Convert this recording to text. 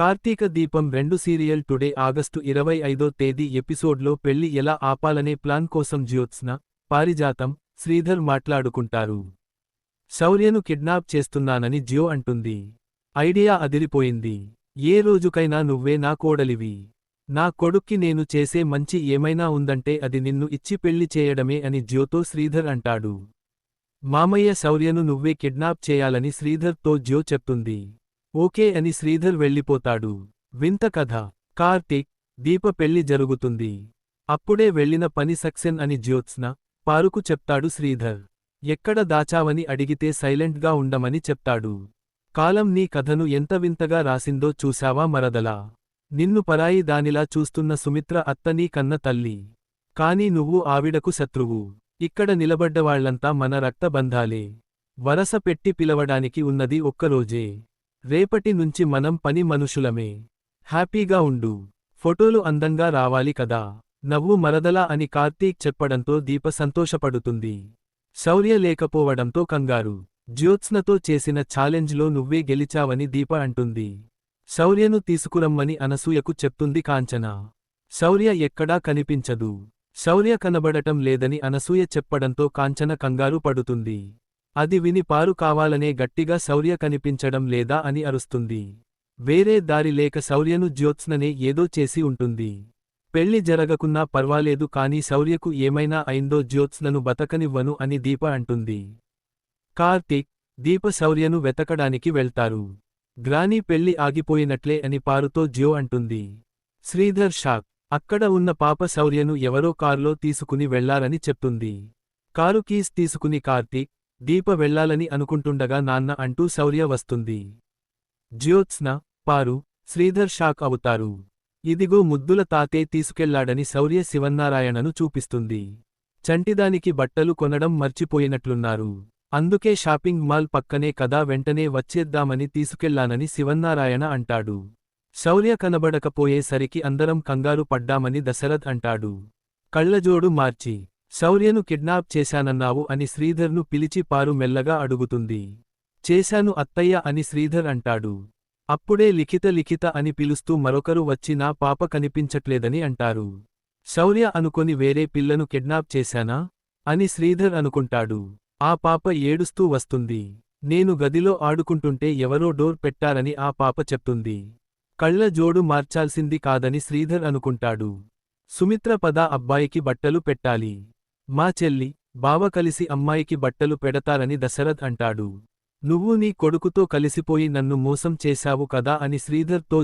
కార్తీక దీపం రెండు serial today August ఇరవై ఐదో తేదీ ఎపిసోడ్లో పెళ్ళి ఎలా ఆపాలనే ప్లాన్ కోసం జ్యోత్స్న పారిజాతం శ్రీధర్ మాట్లాడుకుంటారు. శౌర్యను కిడ్నాప్ చేస్తున్నానని జ్యో అంటుంది. ఐడియా అదిరిపోయింది. ఏ రోజుకైనా నువ్వే నా కోడలివి. నా కొడుక్కి నేను చేసే మంచి ఏమైనా ఉందంటే అది నిన్ను ఇచ్చి పెళ్ళి చేయడమే అని జ్యోతో శ్రీధర్ అంటాడు. మామయ్య శౌర్యను నువ్వే కిడ్నాప్ చేయాలని శ్రీధర్తో జ్యో చెప్తుంది. ఓకే అని శ్రీధర్ వెళ్ళిపోతాడు. వింత కథ. కార్తీక్ దీప పెళ్ళి జరుగుతుంది. అప్పుడే వెళ్ళిన పని సక్సెన్ అని జ్యోత్స్న పారుకు చెప్తాడు శ్రీధర్. ఎక్కడ దాచావని అడిగితే సైలెంట్గా ఉండమని చెప్తాడు. కాలం నీ కథను ఎంత వింతగా రాసిందో చూశావా మరదలా? నిన్ను పరాయి దానిలా చూస్తున్న సుమిత్ర అత్త నీ కన్న తల్లి. కాని నువ్వు ఆవిడకు శత్రువు. ఇక్కడ నిలబడ్డవాళ్ళంతా మన రక్తబంధాలే వరస పెట్టి పిలవడానికి ఉన్నది ఒక్కరోజే. రేపటి నుంచి మనం పని మనుషులమే. హ్యాపీగా ఉండు. ఫోటోలు అందంగా రావాలి కదా. నవ్వు మరదలా అని కార్తీక్ చెప్పడంతో దీప సంతోషపడుతుంది. శౌర్య లేకపోవడంతో కంగారు. జ్యోత్స్నతో చేసిన ఛాలెంజ్లో నువ్వే గెలిచావని దీప అంటుంది. శౌర్యను తీసుకురమ్మని అనసూయకు చెప్తుంది కాంచన. శౌర్య ఎక్కడా కనిపించదు. శౌర్య కనబడటం లేదని అనసూయ చెప్పడంతో కాంచన కంగారు పడుతుంది. అది విని పారు కావాలనే గట్టిగా శౌర్య కనిపించడం లేదా అని అరుస్తుంది. వేరే దారి లేక శౌర్యను జ్యోత్స్ననే ఏదో చేసి ఉంటుంది. పెళ్ళి జరగకున్నా పర్వాలేదు కాని శౌర్యకు ఏమైనా అయిందో జ్యోత్స్నను బతకనివ్వను అని దీప అంటుంది. కార్తీక్ దీప శౌర్యను వెతకడానికి వెళ్తారు. గ్రానీ పెళ్ళి ఆగిపోయినట్లే అని పారుతో జ్యో అంటుంది. శ్రీధర్ షాక్ అక్కడ ఉన్న పాప శౌర్యను ఎవరో కారులో తీసుకుని వెళ్ళారని చెప్తుంది. కారు కీస్ తీసుకుని కార్తీక్ దీప వెళ్ళాలని అనుకుంటుండగా నాన్న అంటూ శౌర్య వస్తుంది. జ్యోత్స్న పారు శ్రీధర్ షాక్ అవుతారు. ఇదిగో ముద్దుల తాతే తీసుకెళ్ళాడని శౌర్య శివన్నారాయణను చూపిస్తుంది. చంటిదానికి బట్టలు కొనడం మర్చిపోయినట్లున్నారు. అందుకే షాపింగ్ మాల్ పక్కనే కదా వెంటనే వచ్చేద్దామని తీసుకెళ్ళానని శివన్నారాయణ అంటాడు. శౌర్య కనబడకపోయేసరికి అందరం కంగారు పడ్డామని దశరథ్ అంటాడు. కళ్ళజోడు మార్చి శౌర్యను కిడ్నాప్ చేశానన్నావు అని శ్రీధర్ను పిలిచి పారు మెల్లగా అడుగుతుంది. చేశాను అత్తయ్య అని శ్రీధర్ అంటాడు. అప్పుడే లిఖిత లిఖిత అని పిలుస్తూ మరొకరు వచ్చి నా పాప కనిపించట్లేదని అంటారు. శౌర్య అనుకొని వేరే పిల్లను కిడ్నాప్ చేశానా? అని శ్రీధర్ అనుకుంటాడు. ఆ పాప ఏడుస్తూ వస్తుంది. నేను గదిలో ఆడుకుంటుంటే ఎవరో డోర్ పెట్టారని ఆ పాప చెప్తుంది. కళ్ళ జోడు మార్చాల్సింది కాదని శ్రీధర్ అనుకుంటాడు. సుమిత్ర పద అబ్బాయికి బట్టలు పెట్టాలి. మా చెల్లి బావ కలిసి అమ్మాయికి బట్టలు పెడతారని దశరథ్ అంటాడు. నువ్వు నీ కొడుకుతో కలిసిపోయి నన్ను మోసం చేశావు కదా అని శ్రీధర్తో